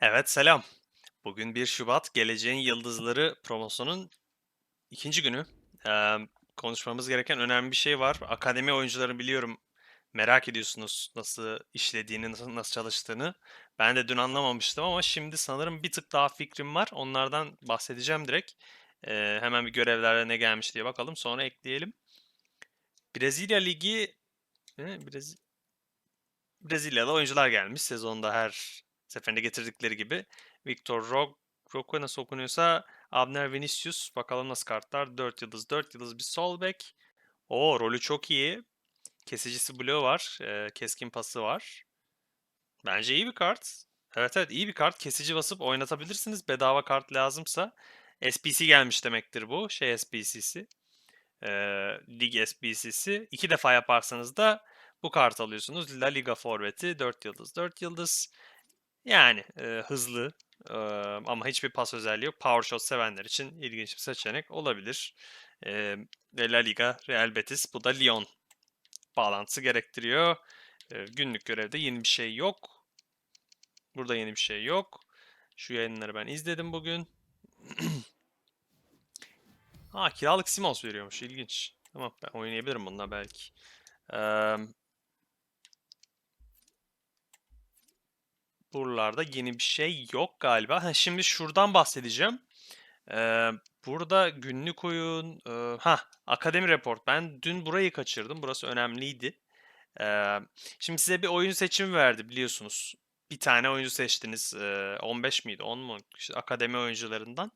Evet, selam. Bugün 1 Şubat Geleceğin Yıldızları promosunun ikinci günü. Emm, konuşmamız gereken önemli bir şey var. Akademi oyuncularını biliyorum merak ediyorsunuz nasıl işlediğini, nasıl nasıl çalıştığını. Ben de dün anlamamıştım ama şimdi sanırım bir tık daha fikrim var. Onlardan bahsedeceğim direkt. Eee, hemen bir görevlerde ne gelmiş diye bakalım, sonra ekleyelim. Brezilya Ligi Eee, Brezi Brezilyalı oyuncular gelmiş sezonda her seferinde getirdikleri gibi. Victor Roque Roque nasıl okunuyorsa Abner Vinicius. Bakalım nasıl kartlar. 4 yıldız 4 yıldız bir sol bek. O rolü çok iyi. Kesicisi bloğu var. eee, keskin pası var. Bence iyi bir kart. Evet evet iyi bir kart. Kesici basıp oynatabilirsiniz. Bedava kart lazımsa. SPC gelmiş demektir bu. Şey SPC'si. Eee lig SPC'si. İki defa yaparsanız da bu kart alıyorsunuz. La Liga forveti 4 yıldız 4 yıldız. Yani eee, hızlı eee, ama hiçbir pas özelliği yok. Power shot sevenler için ilginç bir seçenek olabilir. Ve La Liga, Real Betis, bu da Lyon bağlantısı gerektiriyor. Eee, günlük görevde yeni bir şey yok. Burada yeni bir şey yok. Şu yayınları ben izledim bugün. Ha kiralık Simons veriyormuş. İlginç. Tamam ben oynayabilirim bununla belki. Eee buralarda yeni bir şey yok galiba. Ha, şimdi şuradan bahsedeceğim. Eee, burada günlük oyun, eee, hah, Akademi Report. Ben dün burayı kaçırdım. Burası önemliydi. Eee, şimdi size bir oyun seçimi verdi biliyorsunuz. Bir tane oyuncu seçtiniz. Eee, 15 miydi? 10 mu? İşte akademi oyuncularından.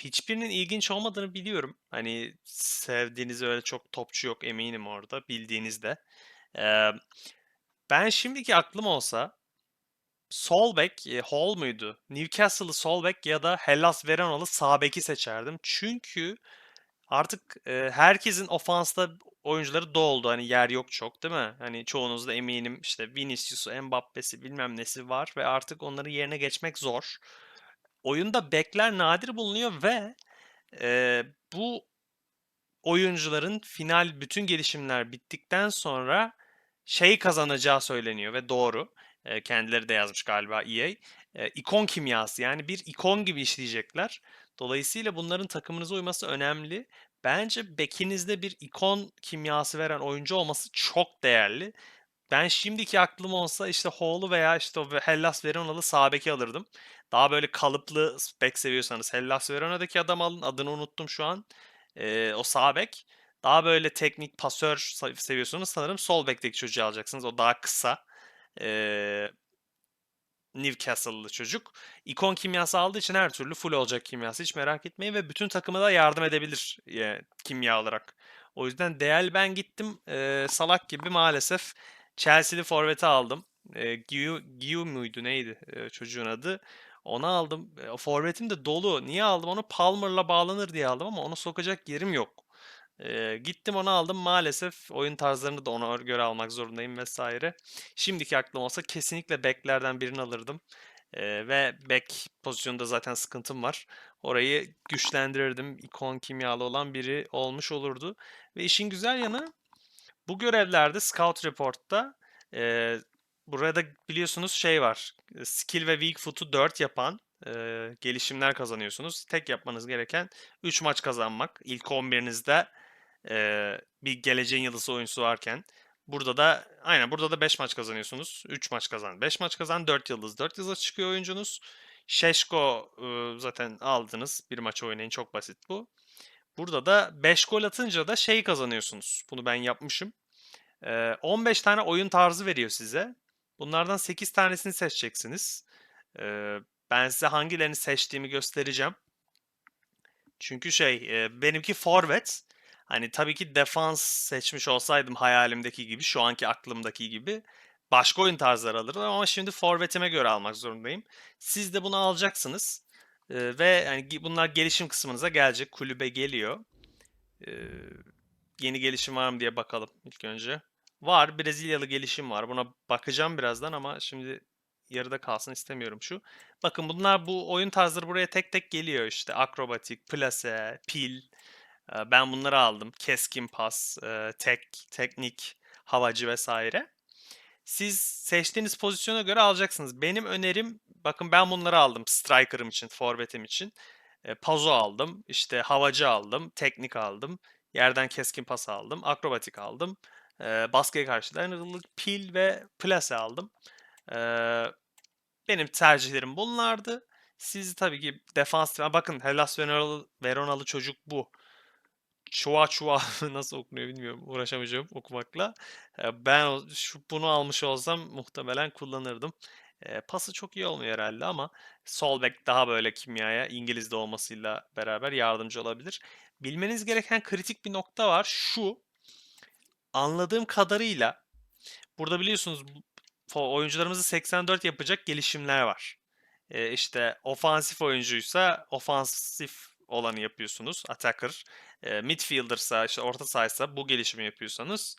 Hiçbirinin ilginç olmadığını biliyorum. Hani sevdiğiniz öyle çok topçu yok eminim orada bildiğinizde. Eee, ben şimdiki aklım olsa sol bek, e, Hall muydu? Newcastle'lı sol bek ya da Hellas Verona'lı sağ beki seçerdim. Çünkü artık e, herkesin ofansta oyuncuları doldu. Hani yer yok çok değil mi? Hani çoğunuz da eminim işte Vinicius'u, Mbappe'si bilmem nesi var ve artık onların yerine geçmek zor. Oyunda bekler nadir bulunuyor ve e, bu oyuncuların final bütün gelişimler bittikten sonra şey kazanacağı söyleniyor ve doğru. E, kendileri de yazmış galiba EA. E, ikon kimyası yani bir ikon gibi işleyecekler. Dolayısıyla bunların takımınıza uyması önemli. Bence bekinizde bir ikon kimyası veren oyuncu olması çok değerli. Ben şimdiki aklım olsa işte Hall'u veya işte o Hellas Verona'lı sağ beki alırdım. Daha böyle kalıplı bek seviyorsanız Hellas Verona'daki adam alın. Adını unuttum şu an. Ee, o sağ bek. Daha böyle teknik pasör seviyorsunuz sanırım sol bekteki çocuğu alacaksınız. O daha kısa. Ee, Newcastle'lı çocuk. İkon kimyası aldığı için her türlü full olacak kimyası. Hiç merak etmeyin ve bütün takıma da yardım edebilir e, kimya olarak. O yüzden Değerli ben gittim e, salak gibi maalesef Chelsea'li forveti aldım. E, Giu, Giu muydu neydi e, çocuğun adı. Onu aldım. E, forvetim de dolu. Niye aldım onu? Palmer'la bağlanır diye aldım ama onu sokacak yerim yok. E, gittim onu aldım. Maalesef oyun tarzlarını da ona göre almak zorundayım vesaire. Şimdiki aklım olsa kesinlikle beklerden birini alırdım. E, ve bek pozisyonunda zaten sıkıntım var. Orayı güçlendirirdim. İkon kimyalı olan biri olmuş olurdu. Ve işin güzel yanı bu görevlerde Scout Report'ta e, burada biliyorsunuz şey var. Skill ve Weak Foot'u 4 yapan e, gelişimler kazanıyorsunuz. Tek yapmanız gereken 3 maç kazanmak. İlk 11'inizde e, bir geleceğin yıldızı oyuncusu varken. Burada da aynen burada da 5 maç kazanıyorsunuz. 3 maç kazan, 5 maç kazan, 4 yıldız. 4 yıldıza çıkıyor oyuncunuz. Şeşko e, zaten aldınız. Bir maç oynayın çok basit bu. Burada da 5 gol atınca da şey kazanıyorsunuz. Bunu ben yapmışım. 15 tane oyun tarzı veriyor size. Bunlardan 8 tanesini seçeceksiniz. Ben size hangilerini seçtiğimi göstereceğim. Çünkü şey benimki forvet. Hani tabii ki defans seçmiş olsaydım hayalimdeki gibi, şu anki aklımdaki gibi başka oyun tarzları alırdım ama şimdi forvetime göre almak zorundayım. Siz de bunu alacaksınız. Ee, ve yani bunlar gelişim kısmınıza gelecek. Kulübe geliyor. Ee, yeni gelişim var mı diye bakalım ilk önce. Var. Brezilyalı gelişim var. Buna bakacağım birazdan ama şimdi yarıda kalsın istemiyorum şu. Bakın bunlar bu oyun tarzları buraya tek tek geliyor işte. Akrobatik, plase, pil. Ben bunları aldım. Keskin pas, tek, teknik, havacı vesaire. Siz seçtiğiniz pozisyona göre alacaksınız. Benim önerim, bakın ben bunları aldım striker'ım için, forvetim için. Pazo aldım, işte havacı aldım, teknik aldım, yerden keskin pas aldım, akrobatik aldım, baskıya karşı dayanıklılık, pil ve plase aldım. Benim tercihlerim bunlardı. Siz tabii ki defans, bakın Hellas Veronalı, Veronalı çocuk bu. Çuva çuva nasıl okunuyor bilmiyorum. Uğraşamayacağım okumakla. Ben şu bunu almış olsam muhtemelen kullanırdım. E, pası çok iyi olmuyor herhalde ama sol bek daha böyle kimyaya İngiliz'de olmasıyla beraber yardımcı olabilir. Bilmeniz gereken kritik bir nokta var. Şu anladığım kadarıyla burada biliyorsunuz oyuncularımızı 84 yapacak gelişimler var. E, işte ofansif oyuncuysa ofansif olanı yapıyorsunuz. Attacker. E, midfielder'sa işte orta sahaysa bu gelişimi yapıyorsanız.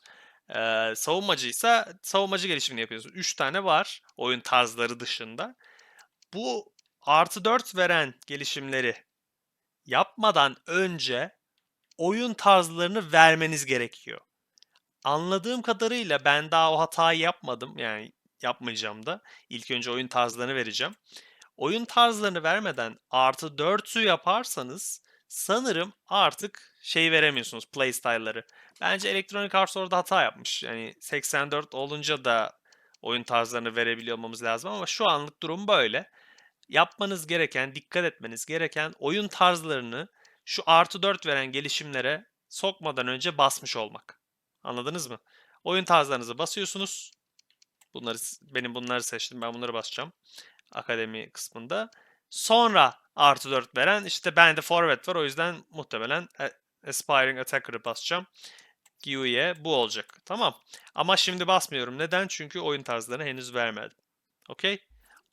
E, savunmacıysa savunmacı gelişimini yapıyorsunuz. 3 tane var oyun tarzları dışında. Bu artı 4 veren gelişimleri yapmadan önce oyun tarzlarını vermeniz gerekiyor. Anladığım kadarıyla ben daha o hatayı yapmadım. Yani yapmayacağım da. İlk önce oyun tarzlarını vereceğim. Oyun tarzlarını vermeden artı 4'ü yaparsanız sanırım artık şey veremiyorsunuz playstyle'ları. Bence Electronic Arts orada hata yapmış. Yani 84 olunca da oyun tarzlarını verebiliyor olmamız lazım ama şu anlık durum böyle. Yapmanız gereken, dikkat etmeniz gereken oyun tarzlarını şu artı 4 veren gelişimlere sokmadan önce basmış olmak. Anladınız mı? Oyun tarzlarınızı basıyorsunuz. Bunları benim bunları seçtim. Ben bunları basacağım akademi kısmında. Sonra artı 4 veren işte bende forvet var o yüzden muhtemelen e, Aspiring Attacker'ı basacağım. GUI'ye bu olacak. Tamam. Ama şimdi basmıyorum. Neden? Çünkü oyun tarzlarını henüz vermedim. Okey?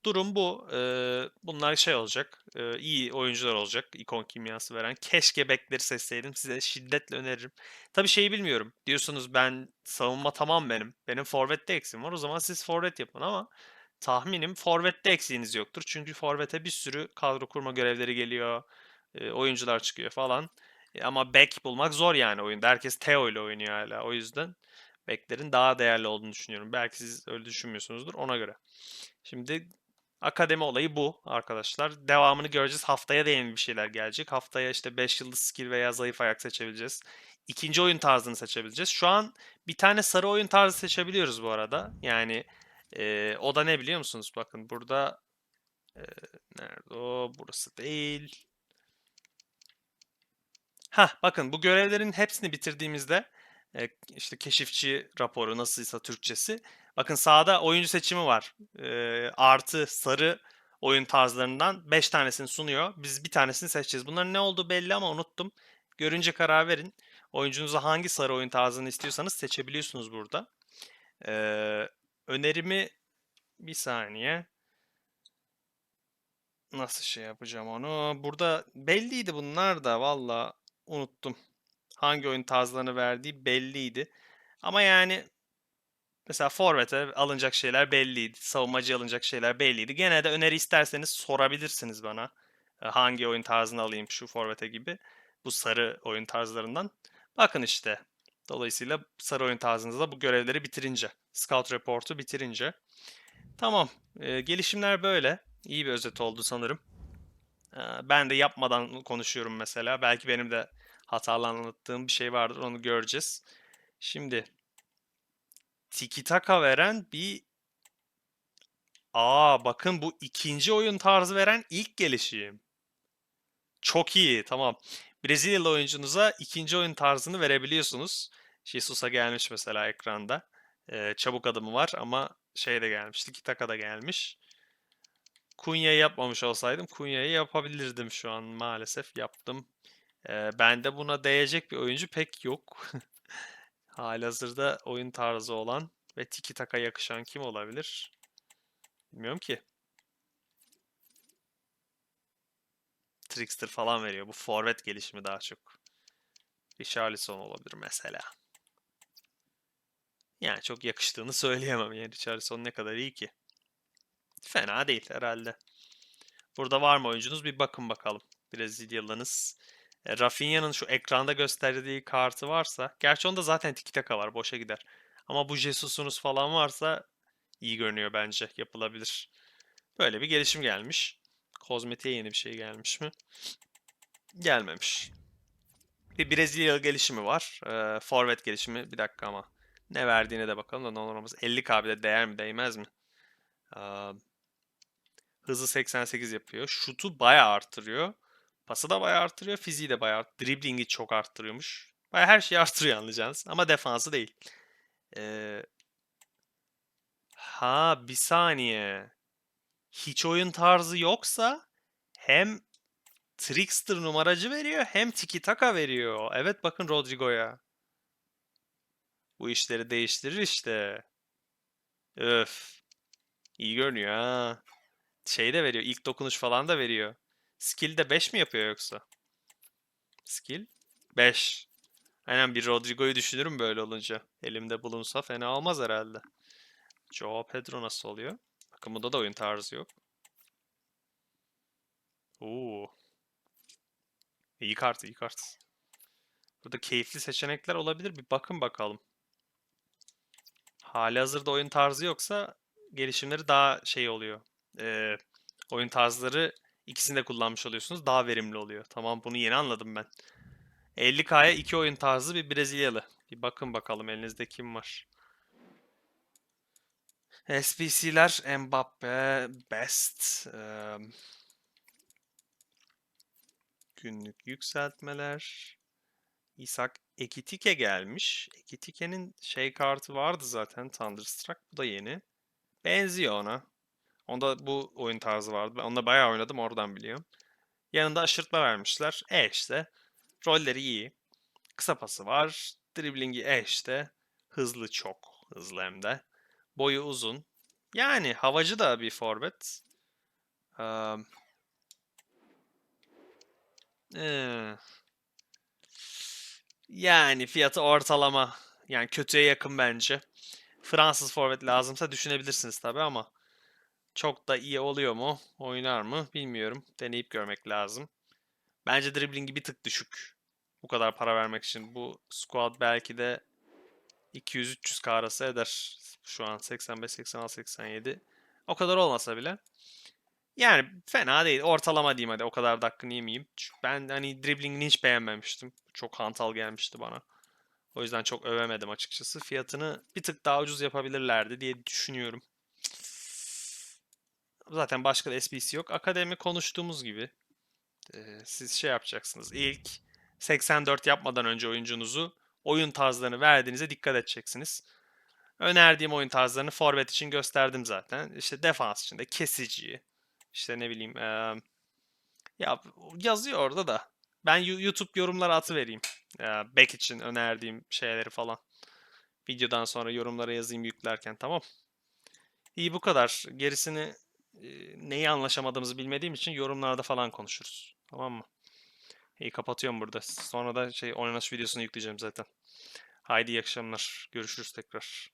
Durum bu. Ee, bunlar şey olacak. Ee, iyi oyuncular olacak. ikon kimyası veren. Keşke bekleri seçseydim. Size şiddetle öneririm. Tabii şeyi bilmiyorum. Diyorsunuz ben savunma tamam benim. Benim forvette eksiğim var. O zaman siz forvet yapın ama tahminim forvette eksiğiniz yoktur. Çünkü forvete bir sürü kadro kurma görevleri geliyor. e, oyuncular çıkıyor falan. E, ama back bulmak zor yani oyunda. Herkes Theo ile oynuyor hala. O yüzden backlerin daha değerli olduğunu düşünüyorum. Belki siz öyle düşünmüyorsunuzdur ona göre. Şimdi akademi olayı bu arkadaşlar. Devamını göreceğiz. Haftaya da yeni bir şeyler gelecek. Haftaya işte 5 yıldız skill veya zayıf ayak seçebileceğiz. İkinci oyun tarzını seçebileceğiz. Şu an bir tane sarı oyun tarzı seçebiliyoruz bu arada. Yani ee, o da ne biliyor musunuz? Bakın burada e, nerede o? Burası değil. Ha, bakın bu görevlerin hepsini bitirdiğimizde e, işte keşifçi raporu nasılsa Türkçesi. Bakın sağda oyuncu seçimi var. E, artı sarı oyun tarzlarından 5 tanesini sunuyor. Biz bir tanesini seçeceğiz. Bunların ne olduğu belli ama unuttum. Görünce karar verin. Oyuncunuza hangi sarı oyun tarzını istiyorsanız seçebiliyorsunuz burada. Ee, önerimi bir saniye. Nasıl şey yapacağım onu? Burada belliydi bunlar da valla unuttum. Hangi oyun tarzlarını verdiği belliydi. Ama yani mesela forvete alınacak şeyler belliydi. Savunmacı alınacak şeyler belliydi. Gene de öneri isterseniz sorabilirsiniz bana. E, Hangi oyun tarzını alayım şu forvete gibi. Bu sarı oyun tarzlarından. Bakın işte. Dolayısıyla sarı oyun tarzınızda bu görevleri bitirince. Scout Report'u bitirince. Tamam. e, gelişimler böyle. İyi bir özet oldu sanırım. Ee, Ben de yapmadan konuşuyorum mesela. Belki benim de hatalı anlattığım bir şey vardır. Onu göreceğiz. Şimdi tiki taka veren bir Aa bakın bu ikinci oyun tarzı veren ilk gelişim. Çok iyi. Tamam. Brezilyalı oyuncunuza ikinci oyun tarzını verebiliyorsunuz. Jesus'a gelmiş mesela ekranda. Ee, çabuk adımı var ama şey de gelmiş. Tiki taka da gelmiş. Kunya'yı yapmamış olsaydım Kunya'yı yapabilirdim şu an maalesef yaptım. Ee, bende buna değecek bir oyuncu pek yok. Halihazırda oyun tarzı olan ve tiki taka yakışan kim olabilir? Bilmiyorum ki. Trickster falan veriyor. Bu forvet gelişimi daha çok. Richarlison olabilir mesela. Yani çok yakıştığını söyleyemem. Yani Richarlison ne kadar iyi ki. Fena değil herhalde. Burada var mı oyuncunuz? Bir bakın bakalım. Brezilyalınız. E, Rafinha'nın şu ekranda gösterdiği kartı varsa. Gerçi onda zaten tiki taka var. Boşa gider. Ama bu Jesus'unuz falan varsa iyi görünüyor bence. Yapılabilir. Böyle bir gelişim gelmiş. Kozmetiğe yeni bir şey gelmiş mi? Gelmemiş. Bir Brezilya gelişimi var. Ee, forvet gelişimi. Bir dakika ama. Ne verdiğine de bakalım da ne olur olmaz. 50k bir de değer mi değmez mi? Aa, hızı 88 yapıyor. Şutu bayağı arttırıyor. Pası da bayağı arttırıyor. Fiziği de bayağı art- Driblingi çok arttırıyormuş. Bayağı her şeyi arttırıyor anlayacağınız. Ama defansı değil. Ee, ha bir saniye. Hiç oyun tarzı yoksa hem Trickster numaracı veriyor hem Tiki Taka veriyor. Evet bakın Rodrigo'ya. Bu işleri değiştirir işte. Öf. İyi görünüyor ha. Şey de veriyor. ilk dokunuş falan da veriyor. Skill de 5 mi yapıyor yoksa? Skill 5. Aynen bir Rodrigo'yu düşünürüm böyle olunca. Elimde bulunsa fena olmaz herhalde. Joao Pedro nasıl oluyor? Bakın bunda da oyun tarzı yok. Oo. İyi kart, iyi kart. Burada keyifli seçenekler olabilir. Bir bakın bakalım. Hali hazırda oyun tarzı yoksa gelişimleri daha şey oluyor. Ee, oyun tarzları ikisini de kullanmış oluyorsunuz. Daha verimli oluyor. Tamam bunu yeni anladım ben. 50K'ya iki oyun tarzı bir Brezilyalı. Bir bakın bakalım elinizde kim var. SPC'ler Mbappe, Best, eee, günlük yükseltmeler. İshak Ekitike gelmiş. Ekitike'nin şey kartı vardı zaten Thunderstruck. Bu da yeni. Benziyor ona. Onda bu oyun tarzı vardı. Ben onunla bayağı oynadım oradan biliyorum. Yanında aşırtma vermişler. E işte. Rolleri iyi. Kısa pası var. Driblingi e işte. Hızlı çok. Hızlı hem de. Boyu uzun. Yani havacı da bir forvet. Eee, ee, yani fiyatı ortalama. Yani kötüye yakın bence. Fransız forvet lazımsa düşünebilirsiniz tabii ama çok da iyi oluyor mu? Oynar mı? Bilmiyorum. Deneyip görmek lazım. Bence driblingi bir tık düşük. Bu kadar para vermek için. Bu squad belki de 200-300 arası eder. Şu an 85, 86, 87. O kadar olmasa bile. Yani fena değil. Ortalama diyeyim hadi. O kadar da hakkını yemeyeyim. Ben hani driblingini hiç beğenmemiştim. Çok hantal gelmişti bana. O yüzden çok övemedim açıkçası. Fiyatını bir tık daha ucuz yapabilirlerdi diye düşünüyorum. Zaten başka da SBC yok. Akademi konuştuğumuz gibi. Ee, siz şey yapacaksınız. İlk 84 yapmadan önce oyuncunuzu oyun tarzlarını verdiğinize dikkat edeceksiniz. Önerdiğim oyun tarzlarını forvet için gösterdim zaten. İşte defans için de kesici, işte ne bileyim eee, ya yazıyor orada da. Ben YouTube yorumlara atıvereyim. Eee back için önerdiğim şeyleri falan. Videodan sonra yorumlara yazayım yüklerken tamam. İyi bu kadar. Gerisini e, neyi anlaşamadığımızı bilmediğim için yorumlarda falan konuşuruz. Tamam mı? İyi kapatıyorum burada. Sonra da şey oynanış videosunu yükleyeceğim zaten. Haydi iyi akşamlar. Görüşürüz tekrar.